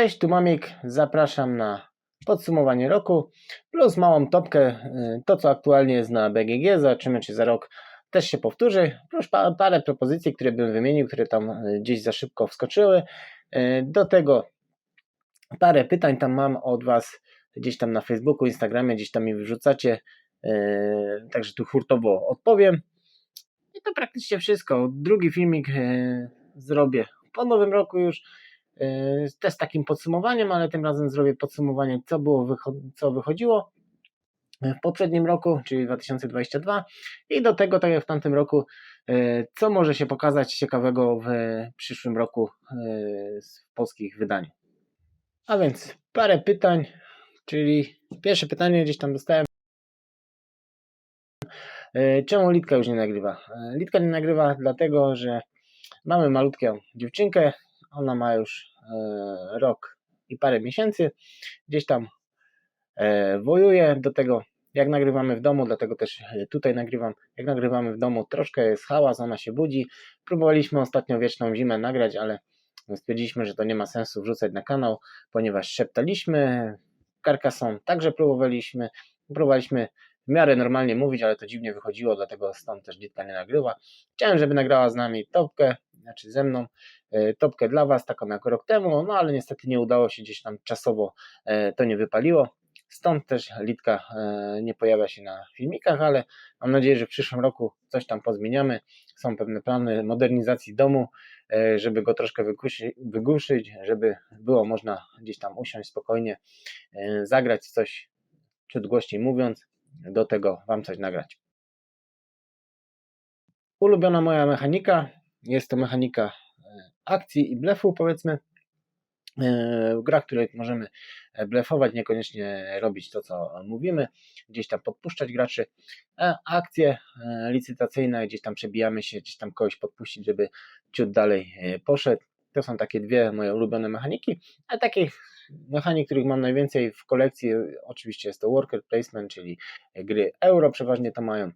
Cześć, tu Mamik. Zapraszam na podsumowanie roku plus małą topkę, y, to co aktualnie jest na BGG. Zobaczymy, czy za rok też się powtórzy. Plus pa- parę propozycji, które bym wymienił, które tam y, gdzieś za szybko wskoczyły. Y, Do tego parę pytań tam mam od Was gdzieś tam na Facebooku, Instagramie, gdzieś tam mi wyrzucacie. Także tu hurtowo odpowiem. I to praktycznie wszystko. Drugi filmik zrobię po nowym roku już. Yy, też takim podsumowaniem, ale tym razem zrobię podsumowanie, co było, co wychodziło w poprzednim roku, czyli 2022 i do tego, tak jak w tamtym roku, yy, co może się pokazać ciekawego w przyszłym roku yy, z polskich wydań. A więc parę pytań, czyli pierwsze pytanie gdzieś tam dostałem. Yy, Czemu Litka już nie nagrywa? Yy, Litka nie nagrywa dlatego, że mamy malutką dziewczynkę, ona ma już rok i parę miesięcy. Gdzieś tam e, wojuje. Do tego, jak nagrywamy w domu, dlatego też e, tutaj nagrywam. Jak nagrywamy w domu, troszkę jest hałas, ona się budzi. Próbowaliśmy ostatnio wieczną zimę nagrać, ale stwierdziliśmy, że to nie ma sensu wrzucać na kanał, ponieważ szeptaliśmy. Carcassonne także próbowaliśmy. Próbowaliśmy w miarę normalnie mówić, ale to dziwnie wychodziło, dlatego stąd też Litka nie nagrywa. Chciałem, żeby nagrała z nami topkę, znaczy ze mną, e, topkę dla Was, taką jak rok temu, no ale niestety nie udało się gdzieś tam czasowo, e, to nie wypaliło. Stąd też Litka e, nie pojawia się na filmikach, ale mam nadzieję, że w przyszłym roku coś tam pozmieniamy. Są pewne plany modernizacji domu, żeby go troszkę wygłuszyć, żeby było można gdzieś tam usiąść spokojnie, zagrać coś ciut głośniej mówiąc, do tego Wam coś nagrać. Ulubiona moja mechanika jest to mechanika e, akcji i blefu, powiedzmy. E, W których możemy e, blefować, niekoniecznie robić to, co mówimy, gdzieś tam podpuszczać graczy. Akcje licytacyjne, gdzieś tam przebijamy się, gdzieś tam kogoś podpuścić, żeby ciut dalej poszedł. To są takie dwie moje ulubione mechaniki, a takich mechanik, których mam najwięcej w kolekcji, oczywiście jest to worker placement, czyli gry euro przeważnie to mają.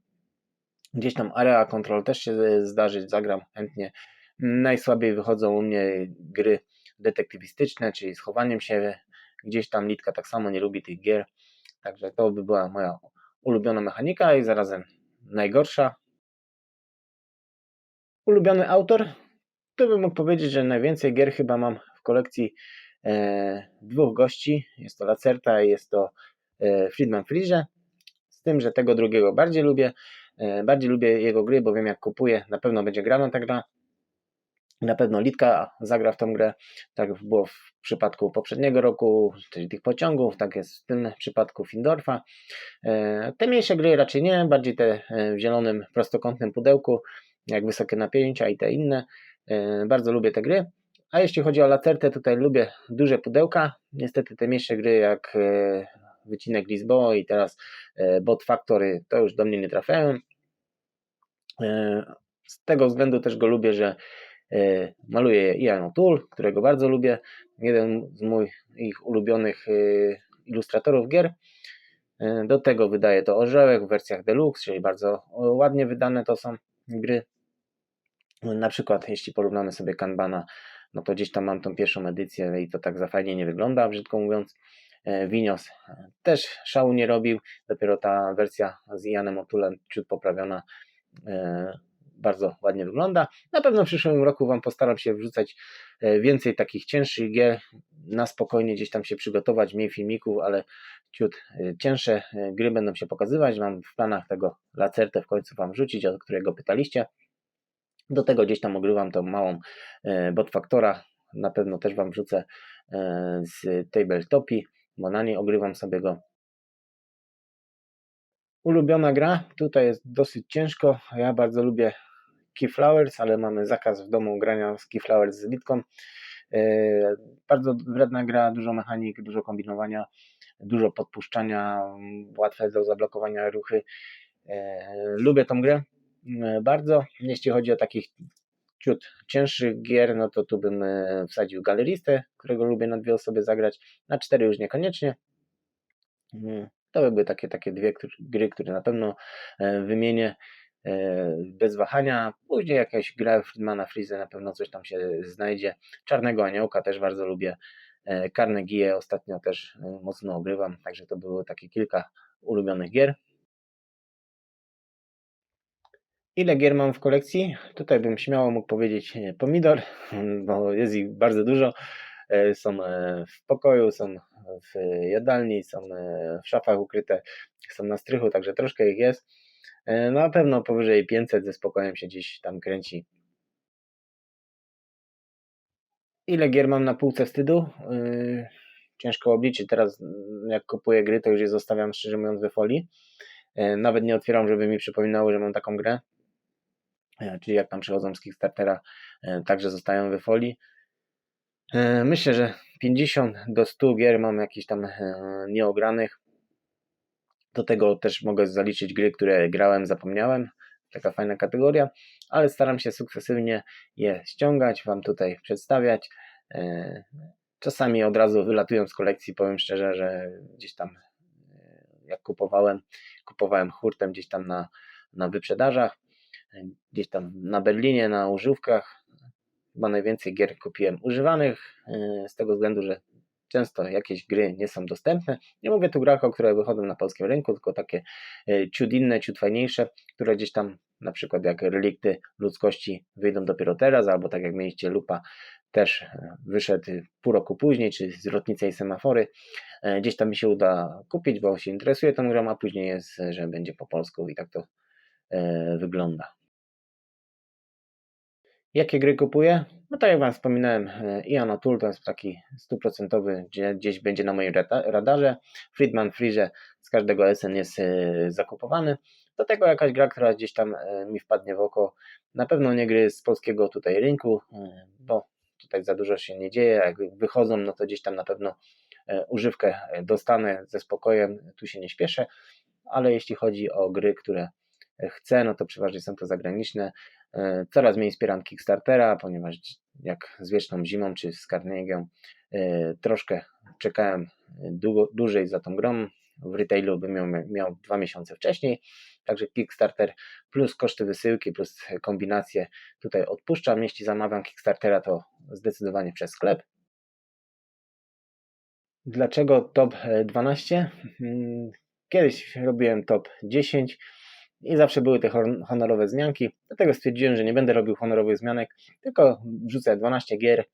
Gdzieś tam area control też się zdarzy, zagram chętnie. Najsłabiej wychodzą u mnie gry detektywistyczne, czyli z chowaniem się. Gdzieś tam Litka tak samo nie lubi tych gier. Także to by była moja ulubiona mechanika i zarazem najgorsza. Ulubiony autor? Tu bym mógł powiedzieć, że najwięcej gier chyba mam w kolekcji e, dwóch gości. Jest to Lacerta i jest to e, Friedman Friese. Z tym, że tego drugiego bardziej lubię. E, Bardziej lubię jego gry, bo wiem jak kupuję, na pewno będzie grana ta gra. Na pewno Litka zagra w tą grę, tak było w przypadku poprzedniego roku, czyli tych pociągów, tak jest w tym przypadku Findorfa. E, Te mniejsze gry raczej nie, bardziej te e, w zielonym prostokątnym pudełku, jak wysokie napięcia i te inne. E, Bardzo lubię te gry. A jeśli chodzi o Lacertę, tutaj lubię duże pudełka. Niestety te mniejsze gry jak e, Wycinek Lisboa i teraz e, Bot Factory to już do mnie nie trafiają. Z tego względu też go lubię, że maluje Ian O'Toole, którego bardzo lubię. Jeden z moich ulubionych ilustratorów gier. Do tego wydaje to Orzełek w wersjach deluxe, czyli bardzo ładnie wydane to są gry. Na przykład, jeśli porównamy sobie Kanbana, no to gdzieś tam mam tą pierwszą edycję i to tak za fajnie nie wygląda, brzydko mówiąc. E, Winios e, też szału nie robił, dopiero ta wersja z Ianem Otulem ciut poprawiona e, bardzo ładnie wygląda. Na pewno w przyszłym roku Wam postaram się wrzucać e, więcej takich cięższych gier, na spokojnie gdzieś tam się przygotować, mniej filmików, ale ciut e, cięższe e, gry będą się pokazywać. Mam w planach tego Lacertę w końcu Wam wrzucić, o którego pytaliście. Do tego gdzieś tam ogrywam tą małą e, Bot Factora. Na pewno też Wam wrzucę e, z Tabletopii, bo na niej ogrywam sobie go. Ulubiona gra, tutaj jest dosyć ciężko. Ja bardzo lubię Keyflowers, ale mamy zakaz w domu grania z Keyflowers z Litką. E, Bardzo wredna gra, dużo mechanik, dużo kombinowania, dużo podpuszczania, mm, łatwe do zablokowania ruchy. Lubię tą grę bardzo. Jeśli chodzi o takich ciut cięższych gier, no to tu bym e, wsadził galeristę, którego lubię na dwie osoby zagrać. Na cztery już niekoniecznie. Mm, To by były takie, takie dwie gry, które na pewno e, wymienię e, bez wahania. Później jakaś gra Friedmana Freeze na pewno coś tam się znajdzie. Czarnego Aniołka też bardzo lubię. E, Carnegie ostatnio też e, mocno ogrywam, także to było takie kilka ulubionych gier. Ile gier mam w kolekcji? Tutaj bym śmiało mógł powiedzieć pomidor, bo jest ich bardzo dużo. E, Są e, w pokoju, są w jadalni, są e, w szafach ukryte, są na strychu, także troszkę ich jest. E, Na pewno powyżej 500 ze spokojem się gdzieś tam kręci. Ile gier mam na półce wstydu? Ciężko obliczyć. Teraz mm, jak kupuję gry, to już je zostawiam szczerze mówiąc we folii. Nawet nie otwieram, żeby mi przypominało, że mam taką grę. E, Czyli jak tam przychodzą z Kickstartera, e, także zostają we folii. E, Myślę, że 50 do 100 gier mam jakichś tam nieogranych. Do tego też mogę zaliczyć gry, które grałem, zapomniałem. Taka fajna kategoria, ale staram się sukcesywnie je ściągać, Wam tutaj przedstawiać. Czasami od razu wylatują z kolekcji, powiem szczerze, że gdzieś tam jak kupowałem, kupowałem hurtem gdzieś tam na, na wyprzedażach, gdzieś tam na Berlinie, na używkach. Chyba najwięcej gier kupiłem używanych, e, z tego względu, że często jakieś gry nie są dostępne. Nie mówię tu grach, o które wychodzą na polskim rynku, tylko takie e, ciut inne, ciut fajniejsze, które gdzieś tam na przykład jak relikty ludzkości wyjdą dopiero teraz, albo tak jak mieliście Lupa też e, wyszedł pół roku później, czy Zwrotnice i Semafory. Gdzieś tam mi się uda kupić, bo się interesuje tą grą, a później jest, że będzie po polsku i tak to wygląda. Jakie gry kupuję? No tak jak Wam wspominałem, e, Ian Tool to jest taki stuprocentowy, gdzie gdzieś będzie na moim radarze. Friedman Freeze z każdego SN jest e, zakupowany. Do tego jakaś gra, która gdzieś tam e, mi wpadnie w oko. Na pewno nie gry z polskiego tutaj rynku, bo tutaj za dużo się nie dzieje. Jak wychodzą, no to gdzieś tam na pewno używkę dostanę ze spokojem, tu się nie śpieszę, ale jeśli chodzi o gry, które chcę, no to przeważnie są to zagraniczne. E, Coraz mniej wspieram Kickstartera, ponieważ jak z Wieczną Zimą czy z Carnegie e, troszkę czekałem długo, dłużej za tą grą. W retailu bym miał, miał dwa miesiące wcześniej, także Kickstarter plus koszty wysyłki plus kombinacje tutaj odpuszczam. Jeśli zamawiam Kickstartera, to zdecydowanie przez sklep. Dlaczego top e, 12? Mm, Kiedyś robiłem top 10 i zawsze były te hon- honorowe zmianki. Dlatego stwierdziłem, że nie będę robił honorowych zmianek, tylko wrzucę 12 gier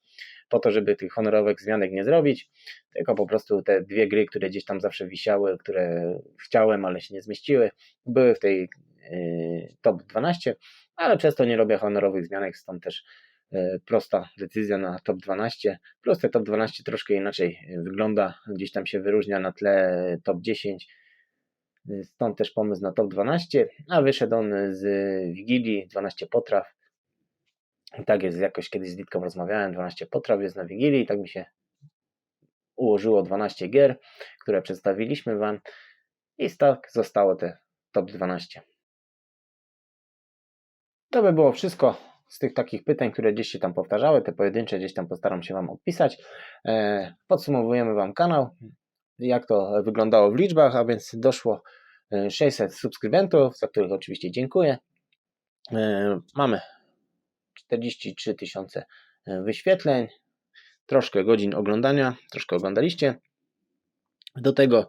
po to, żeby tych honorowych zmianek nie zrobić. Tylko po prostu te dwie gry, które gdzieś tam zawsze wisiały, które chciałem, ale się nie zmieściły, były w tej yy, top 12, ale przez to nie robię honorowych zmianek, stąd też yy, prosta decyzja na top 12. Plus te top 12 troszkę inaczej yy, wygląda, gdzieś tam się wyróżnia na tle top 10. Stąd też pomysł na top 12, a wyszedł on z Wigilii 12 potraw. I tak jest, jakoś kiedyś z Ditką rozmawiałem, 12 potraw jest na Wigilii i tak mi się ułożyło 12 gier, które przedstawiliśmy Wam i tak zostało te top 12. To by było wszystko z tych takich pytań, które gdzieś się tam powtarzały, te pojedyncze gdzieś tam postaram się Wam odpisać. E, Podsumowujemy Wam kanał, jak to wyglądało w liczbach, a więc doszło e, 600 subskrybentów, za których oczywiście dziękuję. E, Mamy 43 tysiące e, wyświetleń, troszkę godzin oglądania, troszkę oglądaliście. Do tego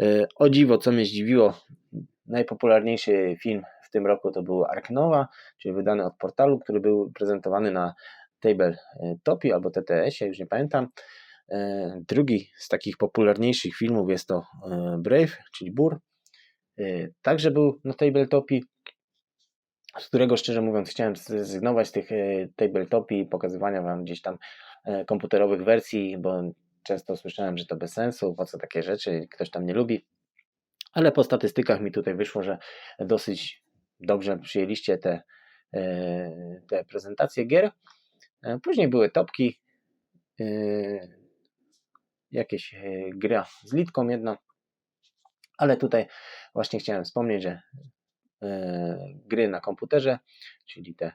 e, o dziwo, co mnie zdziwiło, najpopularniejszy film w tym roku to był Ark Nova, czyli wydany od portalu, który był prezentowany na Table Topi albo TTS-ie, już nie pamiętam. E, Drugi z takich popularniejszych filmów jest to e, Brave, czyli Bur. E, Także był na Tabletopie, z którego szczerze mówiąc chciałem zrezygnować z tych Tabletopie i pokazywania Wam gdzieś tam komputerowych wersji, bo często słyszałem, że to bez sensu, po co takie rzeczy, ktoś tam nie lubi. Ale po statystykach mi tutaj wyszło, że dosyć dobrze przyjęliście te, te prezentacje gier. Później były topki, jakieś e, gra z litką jedna, ale tutaj właśnie chciałem wspomnieć, że e, gry na komputerze, czyli te,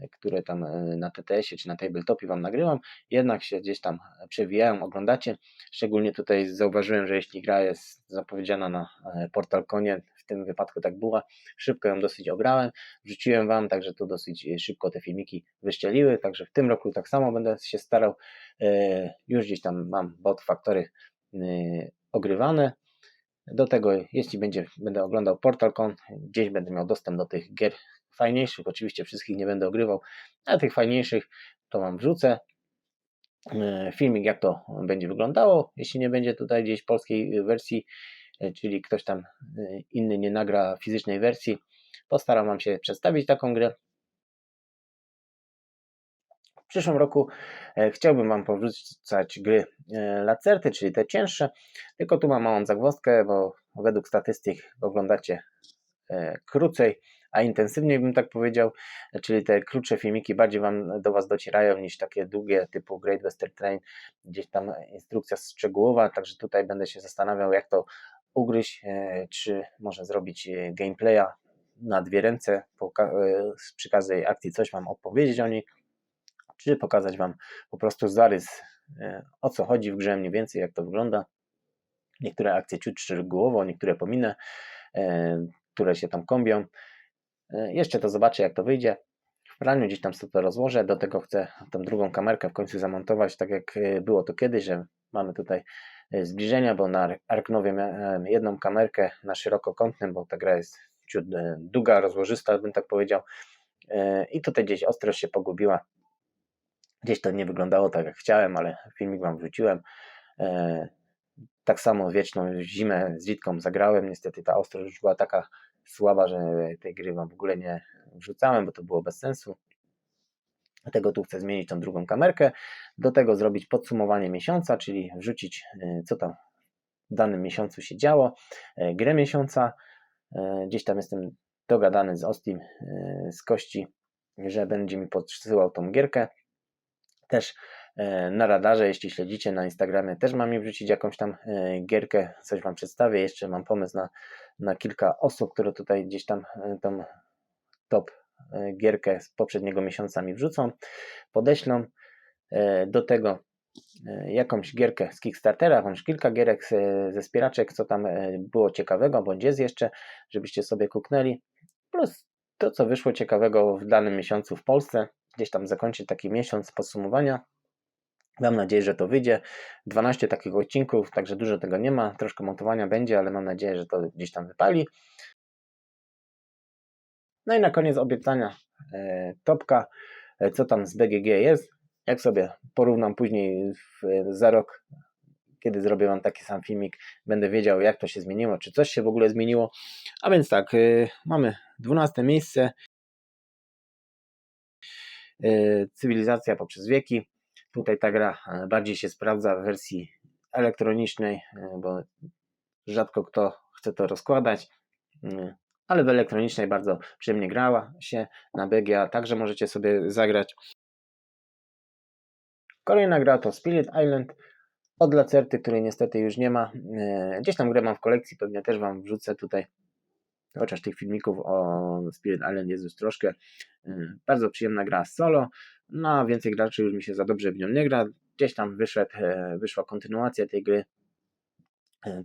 e, które tam na TTS-ie czy na tabletopie Wam nagrywam, jednak się gdzieś tam przewijają, oglądacie. Szczególnie tutaj zauważyłem, że jeśli gra jest zapowiedziana na Portal Konie tym wypadku tak było. Szybko ją dosyć ograłem, wrzuciłem Wam, także tu dosyć e, szybko te filmiki wyszczeliły, także w tym roku tak samo będę się starał. E, Już gdzieś tam mam bot faktory e, ogrywane. Do tego, jeśli będzie, będę oglądał PortalCon, gdzieś będę miał dostęp do tych gier fajniejszych, oczywiście wszystkich nie będę ogrywał, ale tych fajniejszych to Wam wrzucę filmik, jak to będzie wyglądało, jeśli nie będzie tutaj gdzieś polskiej wersji, czyli ktoś tam e, inny nie nagra fizycznej wersji, postaram Wam się przedstawić taką grę. W przyszłym roku e, chciałbym Wam powrzucać gry e, Lacerty, czyli te cięższe, tylko tu mam małą zagwozdkę, bo według statystyk oglądacie e, krócej, a intensywniej bym tak powiedział, czyli te krótsze filmiki bardziej Wam do Was docierają niż takie długie typu Great Western Train, gdzieś tam instrukcja szczegółowa, także tutaj będę się zastanawiał jak to ugryźć, e, czy może zrobić e, gameplaya na dwie ręce, e, przy każdej akcji coś Wam opowiedzieć o niej, czy pokazać Wam po prostu zarys o co chodzi w grze, mniej więcej jak to wygląda. Niektóre akcje ciut szczegółowo, niektóre pominę, które się tam kombią. Jeszcze to zobaczę, jak to wyjdzie. W praniu gdzieś tam sobie to rozłożę. Do tego chcę tą drugą kamerkę w końcu zamontować, tak jak było to kiedyś, że mamy tutaj zbliżenia, bo na Arknowie miałem jedną kamerkę na szerokokątnym, bo ta gra jest ciut e, długa, rozłożysta, bym tak powiedział. E, I tutaj gdzieś ostrość się pogubiła. Gdzieś to nie wyglądało tak, jak chciałem, ale filmik Wam wrzuciłem. E, Tak samo wieczną zimę z Witką zagrałem. Niestety ta ostrość już była taka słaba, że tej gry Wam w ogóle nie wrzucałem, bo to było bez sensu. Dlatego tu chcę zmienić tą drugą kamerkę. Do tego zrobić podsumowanie miesiąca, czyli wrzucić e, co tam w danym miesiącu się działo, e, grę miesiąca. E, Gdzieś tam jestem dogadany z Ostim, z Kości, że będzie mi podsyłał tą gierkę. Też na radarze, jeśli śledzicie na Instagramie, też mam mi wrzucić jakąś tam gierkę, coś Wam przedstawię. Jeszcze mam pomysł na, na kilka osób, które tutaj gdzieś tam tą top gierkę z poprzedniego miesiąca mi wrzucą, podeślą. E, Do tego e, jakąś gierkę z Kickstartera, bądź kilka gierek ze wspieraczek, co tam e, było ciekawego, bądź jest jeszcze, żebyście sobie kuknęli. Plus to, co wyszło ciekawego w danym miesiącu w Polsce. Gdzieś tam zakończyć taki miesiąc podsumowania. Mam nadzieję, że to wyjdzie. 12 takich odcinków, także dużo tego nie ma. Troszkę montowania będzie, ale mam nadzieję, że to gdzieś tam wypali. No i na koniec obiecania e, topka, e, co tam z BGG jest. Jak sobie porównam później w, za rok, kiedy zrobię Wam taki sam filmik, będę wiedział, jak to się zmieniło, czy coś się w ogóle zmieniło. A więc tak, e, mamy 12 miejsce. Cywilizacja poprzez wieki. Tutaj ta gra bardziej się sprawdza w wersji elektronicznej, bo rzadko kto chce to rozkładać, ale w elektronicznej bardzo przyjemnie grała się na BGA, także możecie sobie zagrać. Kolejna gra to Spirit Island od Lacerty, której niestety już nie ma. E, Gdzieś tam grę mam w kolekcji, pewnie też Wam wrzucę tutaj, chociaż tych filmików o Spirit Island jest już troszkę. E, Bardzo przyjemna gra solo, no a więcej graczy już mi się za dobrze w nią nie gra. Gdzieś tam wyszedł, e, wyszła kontynuacja tej gry,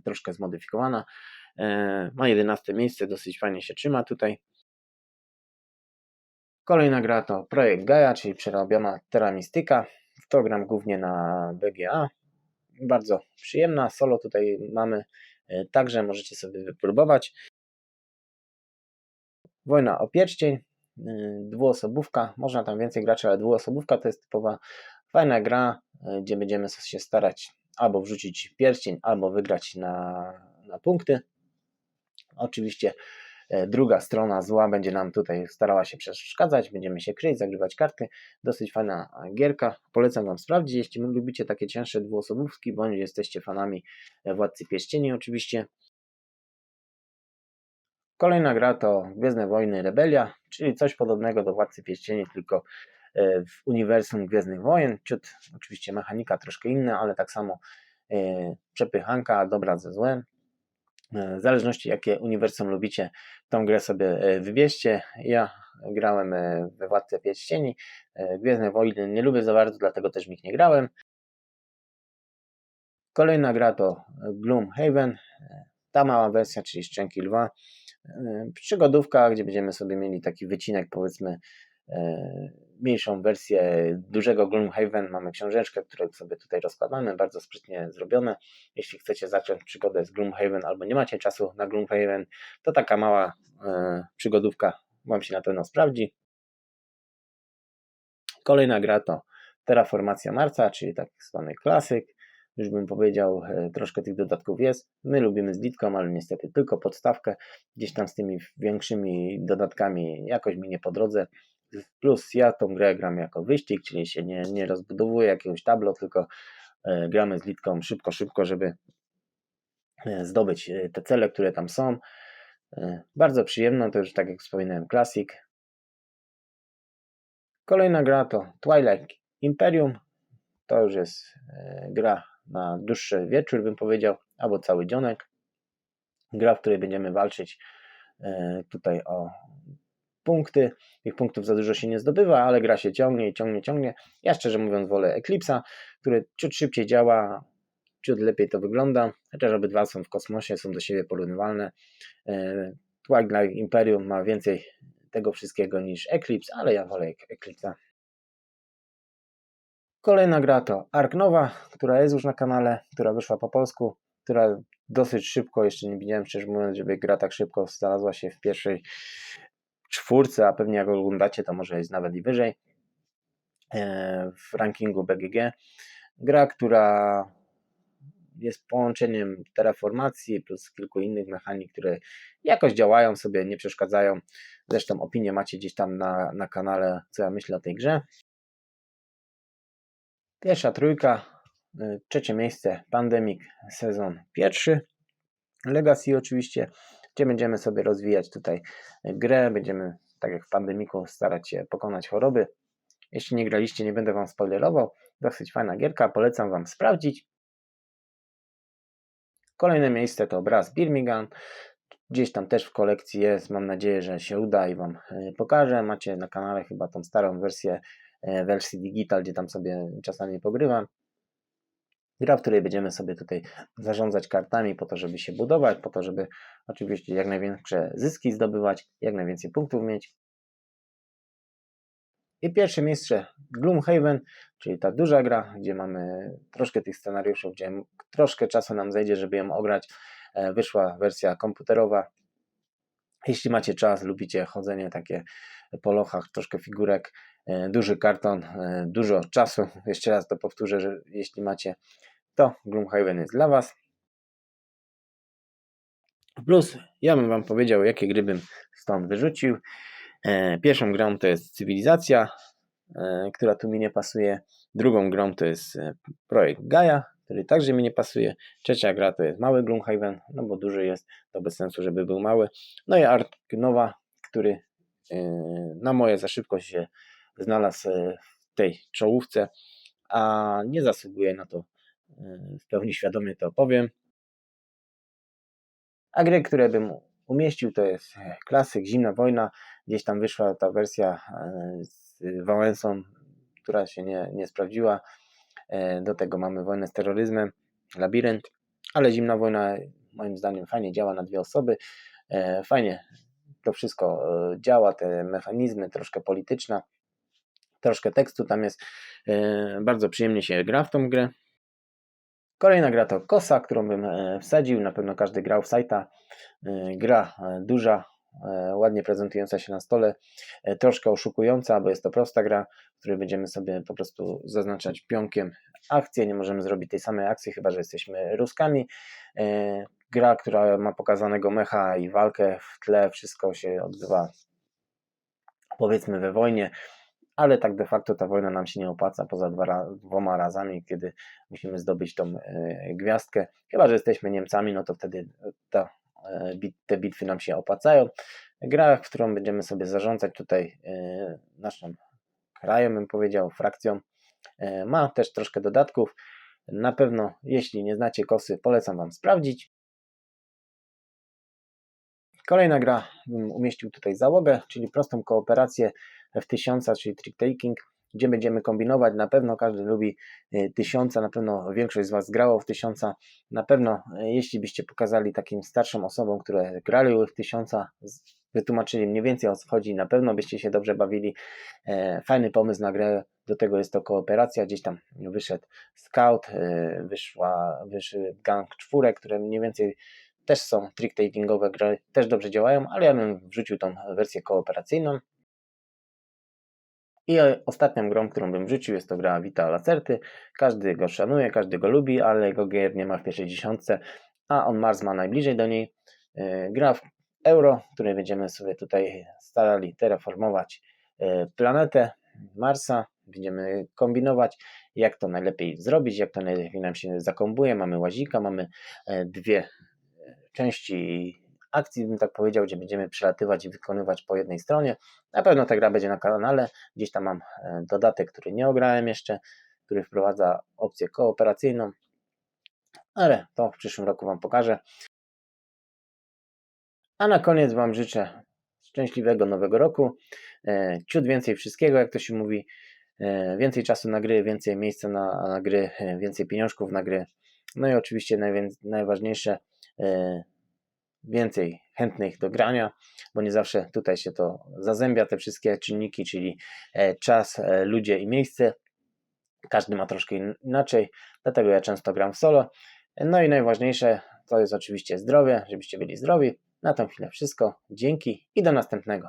troszkę zmodyfikowana. E, Ma 11 miejsce, dosyć fajnie się trzyma tutaj. Kolejna gra to Projekt Gaia, czyli przerobiona Terra Mystica. W to gram głównie na BGA. Bardzo przyjemna. Solo tutaj mamy e, także, możecie sobie wypróbować. Wojna o pierścień, e, dwuosobówka. Można tam więcej graczy, ale dwuosobówka to jest typowa fajna gra, gdzie będziemy się starać albo wrzucić pierścień, albo wygrać na, na punkty. Oczywiście e, druga strona zła będzie nam tutaj starała się przeszkadzać, będziemy się kryć, zagrywać karty. Dosyć fajna gierka. Polecam Wam sprawdzić, jeśli lubicie takie cięższe dwuosobówki, bądź jesteście fanami e, Władcy Pierścieni oczywiście. Kolejna gra to Gwiezdne Wojny Rebelia, czyli coś podobnego do Władcy Pierścieni, tylko e, w uniwersum Gwiezdnych Wojen. Ciut, oczywiście mechanika troszkę inna, ale tak samo przepychanka, dobra ze złem. E, W zależności jakie uniwersum lubicie, tą grę sobie e, wybierzcie. Ja grałem e, we Władce Pierścieni, Gwiezdne Wojny nie lubię za bardzo, dlatego też w nich nie grałem. Kolejna gra to Gloomhaven, ta mała wersja, czyli Szczęki Lwa. przygodówka, gdzie będziemy sobie mieli taki wycinek, powiedzmy, mniejszą wersję dużego Gloomhaven. Mamy książeczkę, którą sobie tutaj rozkładamy, bardzo sprytnie zrobione. Jeśli chcecie zacząć przygodę z Gloomhaven albo nie macie czasu na Gloomhaven, to taka mała e, przygodówka Wam się na pewno sprawdzi. Kolejna gra to Terraformacja Marca, czyli tak zwany klasyk. Już bym powiedział, e, troszkę tych dodatków jest. My lubimy z Litką, ale niestety tylko podstawkę. Gdzieś tam z tymi większymi dodatkami jakoś mi nie po drodze. Plus ja tą grę gram jako wyścig, czyli się nie, nie rozbudowuję jakiegoś tablo, tylko e, gramy z Litką szybko, szybko, żeby e, zdobyć te cele, które tam są. Bardzo przyjemno, to już tak jak wspominałem, klasik. Kolejna gra to Twilight Imperium. To już jest gra na dłuższy wieczór, bym powiedział, albo cały dzionek. Gra, w której będziemy walczyć e, tutaj o punkty. Tych punktów za dużo się nie zdobywa, ale gra się ciągnie, ciągnie, ciągnie. Ja szczerze mówiąc wolę Eclipse'a, który ciut szybciej działa, ciut lepiej to wygląda, chociaż obydwa są w kosmosie, są do siebie porównywalne. E, Twilight Imperium ma więcej tego wszystkiego niż Eclipse, ale ja wolę Eclipse'a. Kolejna gra to Ark która jest już na kanale, która wyszła po polsku, która dosyć szybko, jeszcze nie widziałem szczerze mówiąc, żeby gra tak szybko znalazła się w pierwszej czwórce, a pewnie jak oglądacie, to może jest nawet i wyżej e, w rankingu BGG. Gra, która jest połączeniem terraformacji plus kilku innych mechanik, które jakoś działają sobie, nie przeszkadzają. Zresztą opinię macie gdzieś tam na, na kanale, co ja myślę o tej grze. Pierwsza trójka, y, trzecie miejsce Pandemic sezon pierwszy. Legacy oczywiście, gdzie będziemy sobie rozwijać tutaj grę, będziemy tak jak w pandemiku starać się pokonać choroby. Jeśli nie graliście, nie będę Wam spoilerował. Dosyć fajna gierka, polecam Wam sprawdzić. Kolejne miejsce to obraz Birmingham. Gdzieś tam też w kolekcji jest. Mam nadzieję, że się uda i Wam y, pokażę. Macie na kanale chyba tą starą wersję E, wersji digital, gdzie tam sobie czasami pogrywam. Gra, w której będziemy sobie tutaj zarządzać kartami po to, żeby się budować, po to, żeby oczywiście jak największe zyski zdobywać, jak najwięcej punktów mieć. I pierwsze miejsce Gloomhaven, czyli ta duża gra, gdzie mamy troszkę tych scenariuszów, gdzie troszkę czasu nam zejdzie, żeby ją ograć. E, wyszła wersja komputerowa. Jeśli macie czas, lubicie chodzenie takie po lochach, troszkę figurek, duży karton, e, dużo czasu. Jeszcze raz to powtórzę, że jeśli macie, to Gloomhaven jest dla Was. Plus, ja bym Wam powiedział, jakie gry bym stąd wyrzucił. E, pierwszą grą to jest Cywilizacja, która tu mi nie pasuje. Drugą grą to jest projekt Gaia, który także mi nie pasuje. Trzecia gra to jest mały Gloomhaven, no bo duży jest, to bez sensu, żeby był mały. No i Art Nowa, który na moje za szybko się znalazł e, w tej czołówce, a nie zasługuje na to e, w pełni świadomie to opowiem. A gry, które bym umieścił, to jest e, klasyk Zimna Wojna. Gdzieś tam wyszła ta wersja z Wałęsą, która się nie, nie sprawdziła. Do tego mamy wojnę z terroryzmem, labirynt, ale Zimna Wojna moim zdaniem fajnie działa na dwie osoby. Fajnie to wszystko działa, te mechanizmy, troszkę polityczna troszkę tekstu tam jest. E, bardzo przyjemnie się gra w tą grę. Kolejna gra to Kosa, którą bym e, wsadził. Na pewno każdy grał w sajta. E, gra duża, ładnie prezentująca się na stole, troszkę oszukująca, bo jest to prosta gra, w której będziemy sobie po prostu zaznaczać pionkiem akcję. Nie możemy zrobić tej samej akcji, chyba że jesteśmy Ruskami. Gra, która ma pokazanego mecha i walkę w tle, wszystko się odbywa powiedzmy we wojnie ale tak de facto ta wojna nam się nie opłaca poza dwoma razami, kiedy musimy zdobyć tą e, gwiazdkę. Chyba, że jesteśmy Niemcami, no to wtedy ta, e, te bitwy nam się opłacają. Gra, w którą będziemy sobie zarządzać tutaj e, naszym krajem, bym powiedział, frakcją, ma też troszkę dodatków. Na pewno, jeśli nie znacie kosy, polecam Wam sprawdzić. Kolejna gra, umieścił tutaj załogę, czyli prostą kooperację w tysiąca, czyli trick taking, gdzie będziemy kombinować. Na pewno każdy lubi y, tysiąca, na pewno większość z Was grało w tysiąca. Na pewno, y, jeśli byście pokazali takim starszym osobom, które grały w tysiąca, wytłumaczyli mniej więcej o co chodzi, na pewno byście się dobrze bawili. E, Fajny pomysł na grę, do tego jest to kooperacja, gdzieś tam wyszedł Scout, e, wyszła, wyszły Gang czwórek, które mniej więcej też są trick-takingowe gry, też dobrze działają, ale ja bym wrzucił tą wersję kooperacyjną. I ostatnią grą, którą bym wrzucił, jest to gra Vita Lacerty. Każdy go szanuje, każdy go lubi, ale jego gier nie ma w pierwszej dziesiątce, a on Mars ma najbliżej do niej. E, Gra w Euro, której będziemy sobie tutaj starali terraformować e, planetę Marsa. Będziemy kombinować, jak to najlepiej zrobić, jak to najlepiej nam się zakombuje. Mamy łazika, mamy e, dwie części akcji, bym tak powiedział, gdzie będziemy przelatywać i wykonywać po jednej stronie. Na pewno ta gra będzie na kanale. Gdzieś tam mam e, dodatek, który nie ograłem jeszcze, który wprowadza opcję kooperacyjną, ale to w przyszłym roku Wam pokażę. A na koniec Wam życzę szczęśliwego nowego roku. E, Ciut więcej wszystkiego, jak to się mówi. E, Więcej czasu na gry, więcej miejsca na, na gry, więcej pieniążków na gry. No i oczywiście najważniejsze, więcej chętnych do grania, bo nie zawsze tutaj się to zazębia, te wszystkie czynniki, czyli e, czas, e, ludzie i miejsce. Każdy ma troszkę in- inaczej, dlatego ja często gram w solo. No i najważniejsze to jest oczywiście zdrowie, żebyście byli zdrowi. Na tą chwilę wszystko. Dzięki i do następnego.